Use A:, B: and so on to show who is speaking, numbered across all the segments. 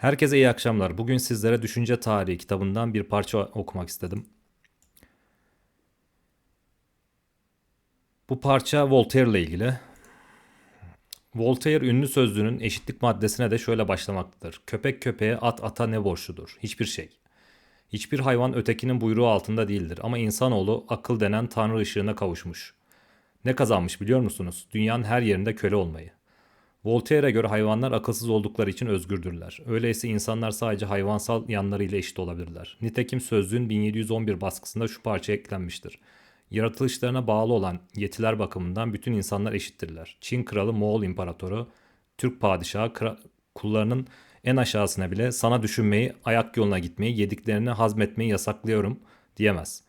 A: Herkese iyi akşamlar. Bugün sizlere Düşünce Tarihi kitabından bir parça okumak istedim. Bu parça Voltaire ile ilgili. Voltaire ünlü sözlüğünün eşitlik maddesine de şöyle başlamaktadır. Köpek köpeğe, at ata ne borçludur? Hiçbir şey. Hiçbir hayvan ötekinin buyruğu altında değildir ama insanoğlu akıl denen tanrı ışığına kavuşmuş. Ne kazanmış biliyor musunuz? Dünyanın her yerinde köle olmayı. Voltaire'e göre hayvanlar akılsız oldukları için özgürdürler. Öyleyse insanlar sadece hayvansal yanlarıyla eşit olabilirler. Nitekim sözlüğün 1711 baskısında şu parça eklenmiştir. Yaratılışlarına bağlı olan yetiler bakımından bütün insanlar eşittirler. Çin kralı Moğol imparatoru, Türk padişahı kullarının en aşağısına bile sana düşünmeyi, ayak yoluna gitmeyi, yediklerini hazmetmeyi yasaklıyorum diyemez.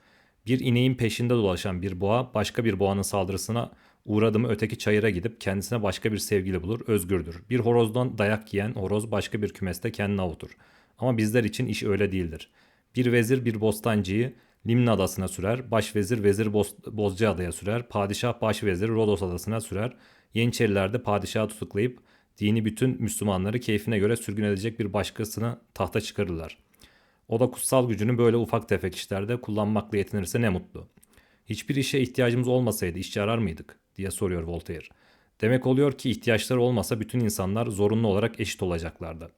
A: Bir ineğin peşinde dolaşan bir boğa başka bir boğanın saldırısına uğradı mı öteki çayıra gidip kendisine başka bir sevgili bulur, özgürdür. Bir horozdan dayak yiyen horoz başka bir kümeste kendini avutur. Ama bizler için iş öyle değildir. Bir vezir bir bostancıyı Limna adasına sürer, başvezir vezir Boz Bozcaada'ya sürer, padişah başvezir Rodos adasına sürer. Yeniçeriler de padişahı tutuklayıp dini bütün Müslümanları keyfine göre sürgün edecek bir başkasını tahta çıkarırlar. O da kutsal gücünü böyle ufak tefek işlerde kullanmakla yetinirse ne mutlu. Hiçbir işe ihtiyacımız olmasaydı işçi arar mıydık? Diye soruyor Voltaire. Demek oluyor ki ihtiyaçları olmasa bütün insanlar zorunlu olarak eşit olacaklardı.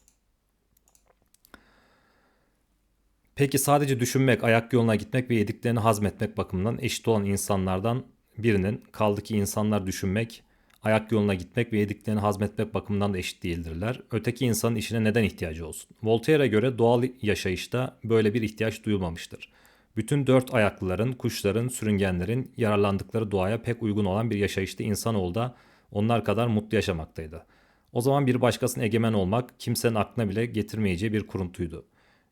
A: Peki sadece düşünmek, ayak yoluna gitmek ve yediklerini hazmetmek bakımından eşit olan insanlardan birinin kaldı ki insanlar düşünmek, ayak yoluna gitmek ve yediklerini hazmetmek bakımından da eşit değildirler. Öteki insanın işine neden ihtiyacı olsun? Voltaire'e göre doğal yaşayışta böyle bir ihtiyaç duyulmamıştır. Bütün dört ayaklıların, kuşların, sürüngenlerin yararlandıkları doğaya pek uygun olan bir yaşayışta insanoğlu da onlar kadar mutlu yaşamaktaydı. O zaman bir başkasının egemen olmak kimsenin aklına bile getirmeyeceği bir kuruntuydu.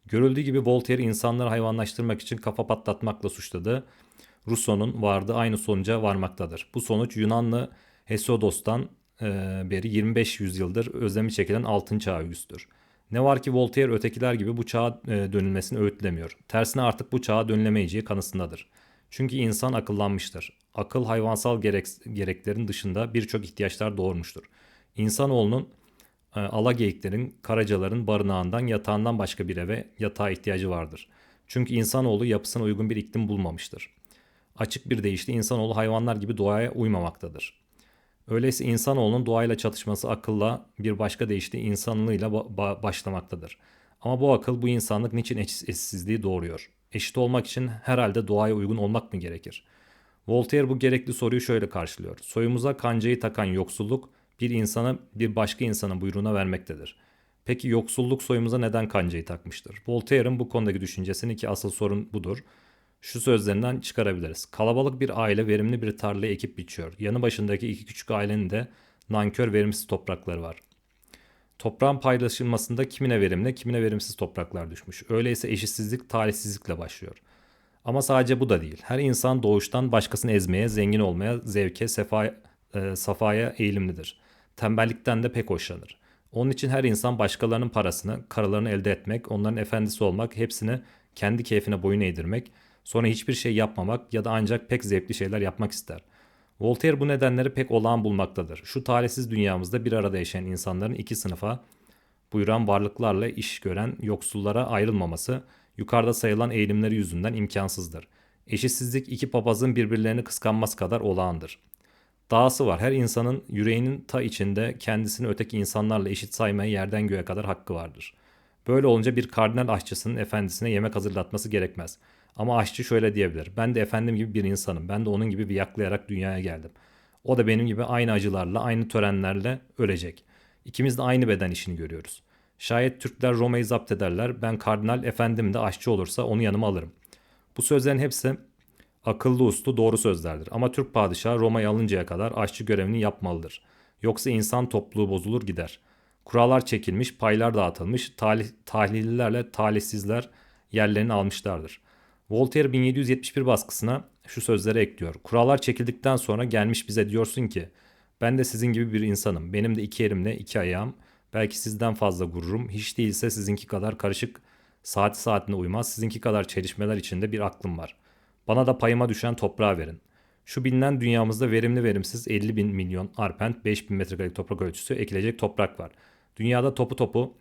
A: Görüldüğü gibi Voltaire insanları hayvanlaştırmak için kafa patlatmakla suçladı. Rousseau'nun vardığı aynı sonuca varmaktadır. Bu sonuç Yunanlı Hesiodos'tan e, beri 25 yüzyıldır özlemi çekilen altın çağ övgüsüdür. Ne var ki Voltaire ötekiler gibi bu çağa e, dönülmesini öğütlemiyor. Tersine artık bu çağa dönülemeyeceği kanısındadır. Çünkü insan akıllanmıştır. Akıl hayvansal gerek, gereklerin dışında birçok ihtiyaçlar doğurmuştur. İnsanoğlunun e, ala geyiklerin, karacaların barınağından, yatağından başka bir eve, yatağa ihtiyacı vardır. Çünkü insanoğlu yapısına uygun bir iklim bulmamıştır. Açık bir deyişle insanoğlu hayvanlar gibi doğaya uymamaktadır. Öyleyse insanoğlunun doğayla çatışması akılla bir başka deyişle insanlığıyla ba- başlamaktadır. Ama bu akıl bu insanlık niçin eşitsizliği doğuruyor? Eşit olmak için herhalde doğaya uygun olmak mı gerekir? Voltaire bu gerekli soruyu şöyle karşılıyor. Soyumuza kancayı takan yoksulluk bir insana bir başka insanın buyruğuna vermektedir. Peki yoksulluk soyumuza neden kancayı takmıştır? Voltaire'ın bu konudaki düşüncesini ki asıl sorun budur şu sözlerinden çıkarabiliriz. Kalabalık bir aile verimli bir tarlayı ekip biçiyor. Yanı başındaki iki küçük ailenin de nankör verimsiz toprakları var. Toprağın paylaşılmasında kimine verimli, kimine verimsiz topraklar düşmüş. Öyleyse eşitsizlik talihsizlikle başlıyor. Ama sadece bu da değil. Her insan doğuştan başkasını ezmeye, zengin olmaya, zevke, sefa, e, safaya eğilimlidir. Tembellikten de pek hoşlanır. Onun için her insan başkalarının parasını, karalarını elde etmek, onların efendisi olmak, hepsini kendi keyfine boyun eğdirmek, Sonra hiçbir şey yapmamak ya da ancak pek zevkli şeyler yapmak ister. Voltaire bu nedenleri pek olağan bulmaktadır. Şu talihsiz dünyamızda bir arada yaşayan insanların iki sınıfa buyuran varlıklarla iş gören yoksullara ayrılmaması yukarıda sayılan eğilimleri yüzünden imkansızdır. Eşitsizlik iki papazın birbirlerini kıskanmaz kadar olağandır. Dahası var her insanın yüreğinin ta içinde kendisini öteki insanlarla eşit saymaya yerden göğe kadar hakkı vardır. Böyle olunca bir kardinal aşçısının efendisine yemek hazırlatması gerekmez.'' Ama aşçı şöyle diyebilir. Ben de efendim gibi bir insanım. Ben de onun gibi bir yaklayarak dünyaya geldim. O da benim gibi aynı acılarla, aynı törenlerle ölecek. İkimiz de aynı beden işini görüyoruz. Şayet Türkler Roma'yı zapt ederler, ben kardinal efendim de aşçı olursa onu yanıma alırım. Bu sözlerin hepsi akıllı uslu doğru sözlerdir. Ama Türk padişahı Roma'yı alıncaya kadar aşçı görevini yapmalıdır. Yoksa insan topluluğu bozulur gider. Kurallar çekilmiş, paylar dağıtılmış, talih, tahlillilerle talihsizler yerlerini almışlardır. Voltaire 1771 baskısına şu sözleri ekliyor. Kurallar çekildikten sonra gelmiş bize diyorsun ki ben de sizin gibi bir insanım. Benim de iki elimle iki ayağım. Belki sizden fazla gururum. Hiç değilse sizinki kadar karışık saat saatine uymaz. Sizinki kadar çelişmeler içinde bir aklım var. Bana da payıma düşen toprağı verin. Şu bilinen dünyamızda verimli verimsiz 50 bin milyon arpent 5 bin metrekarelik toprak ölçüsü ekilecek toprak var. Dünyada topu topu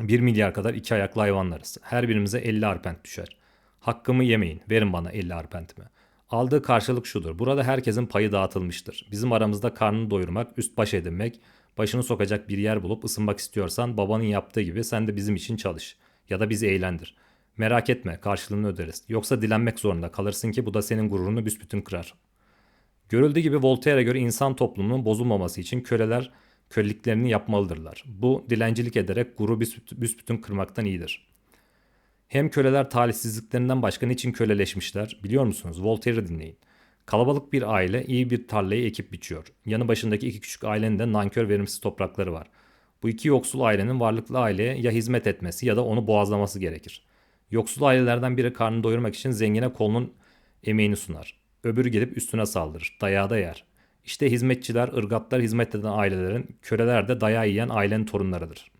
A: 1 milyar kadar iki ayaklı hayvanlarız. Her birimize 50 arpent düşer. Hakkımı yemeyin. Verin bana 50 arpentimi. Aldığı karşılık şudur. Burada herkesin payı dağıtılmıştır. Bizim aramızda karnını doyurmak, üst baş edinmek, başını sokacak bir yer bulup ısınmak istiyorsan babanın yaptığı gibi sen de bizim için çalış. Ya da bizi eğlendir. Merak etme karşılığını öderiz. Yoksa dilenmek zorunda kalırsın ki bu da senin gururunu büsbütün kırar. Görüldüğü gibi Voltaire'e göre insan toplumunun bozulmaması için köleler köleliklerini yapmalıdırlar. Bu dilencilik ederek guru büsbütün, kırmaktan iyidir. Hem köleler talihsizliklerinden başka niçin köleleşmişler biliyor musunuz? Voltaire'i dinleyin. Kalabalık bir aile iyi bir tarlayı ekip biçiyor. Yanı başındaki iki küçük ailenin de nankör verimsiz toprakları var. Bu iki yoksul ailenin varlıklı aileye ya hizmet etmesi ya da onu boğazlaması gerekir. Yoksul ailelerden biri karnını doyurmak için zengine kolunun emeğini sunar. Öbürü gelip üstüne saldırır. Dayağı da yer. İşte hizmetçiler, ırgatlar hizmet eden ailelerin, köleler de dayağı yiyen ailenin torunlarıdır.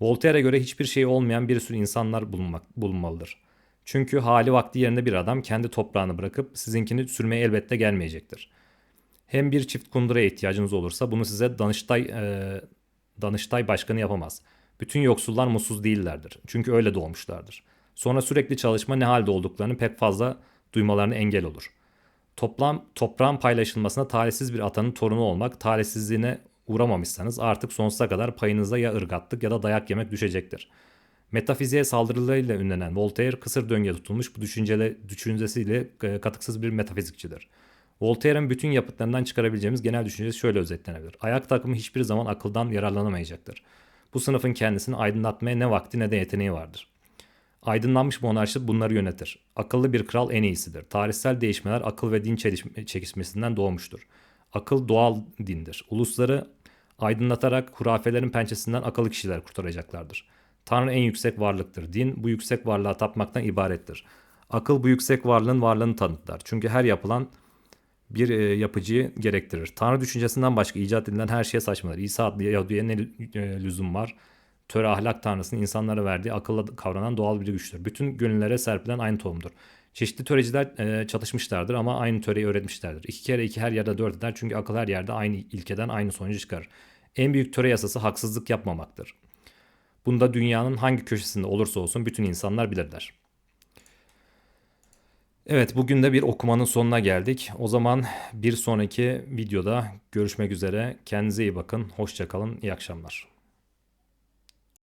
A: Voltaire'e göre hiçbir şey olmayan bir sürü insanlar bulunmak, bulunmalıdır. Çünkü hali vakti yerinde bir adam kendi toprağını bırakıp sizinkini sürmeye elbette gelmeyecektir. Hem bir çift kunduraya ihtiyacınız olursa bunu size Danıştay, e, Danıştay başkanı yapamaz. Bütün yoksullar mutsuz değillerdir. Çünkü öyle doğmuşlardır. Sonra sürekli çalışma ne halde olduklarını pek fazla duymalarına engel olur. Toplam toprağın paylaşılmasına talihsiz bir atanın torunu olmak, talihsizliğine uğramamışsanız artık sonsuza kadar payınıza ya ırgatlık ya da dayak yemek düşecektir. Metafiziğe saldırılarıyla ünlenen Voltaire kısır döngüye tutulmuş bu düşüncele, düşüncesiyle e, katıksız bir metafizikçidir. Voltaire'in bütün yapıtlarından çıkarabileceğimiz genel düşüncesi şöyle özetlenebilir. Ayak takımı hiçbir zaman akıldan yararlanamayacaktır. Bu sınıfın kendisini aydınlatmaya ne vakti ne de yeteneği vardır. Aydınlanmış monarşi bunları yönetir. Akıllı bir kral en iyisidir. Tarihsel değişmeler akıl ve din çekişmesinden doğmuştur. Akıl doğal dindir. Ulusları aydınlatarak hurafelerin pençesinden akıllı kişiler kurtaracaklardır. Tanrı en yüksek varlıktır. Din bu yüksek varlığa tapmaktan ibarettir. Akıl bu yüksek varlığın varlığını tanıtlar. Çünkü her yapılan bir e, yapıcıyı gerektirir. Tanrı düşüncesinden başka icat edilen her şeye saçmalar. İsa adlı Yahudi'ye ne e, lüzum var? Töre ahlak tanrısının insanlara verdiği akılla kavranan doğal bir güçtür. Bütün gönüllere serpilen aynı tohumdur. Çeşitli töreciler e, çatışmışlardır ama aynı töreyi öğretmişlerdir. İki kere iki her yerde dört eder çünkü akıl her yerde aynı ilkeden aynı sonucu çıkar. En büyük töre yasası haksızlık yapmamaktır. Bunda dünyanın hangi köşesinde olursa olsun bütün insanlar bilirler. Evet bugün de bir okumanın sonuna geldik. O zaman bir sonraki videoda görüşmek üzere. Kendinize iyi bakın. Hoşçakalın. İyi akşamlar.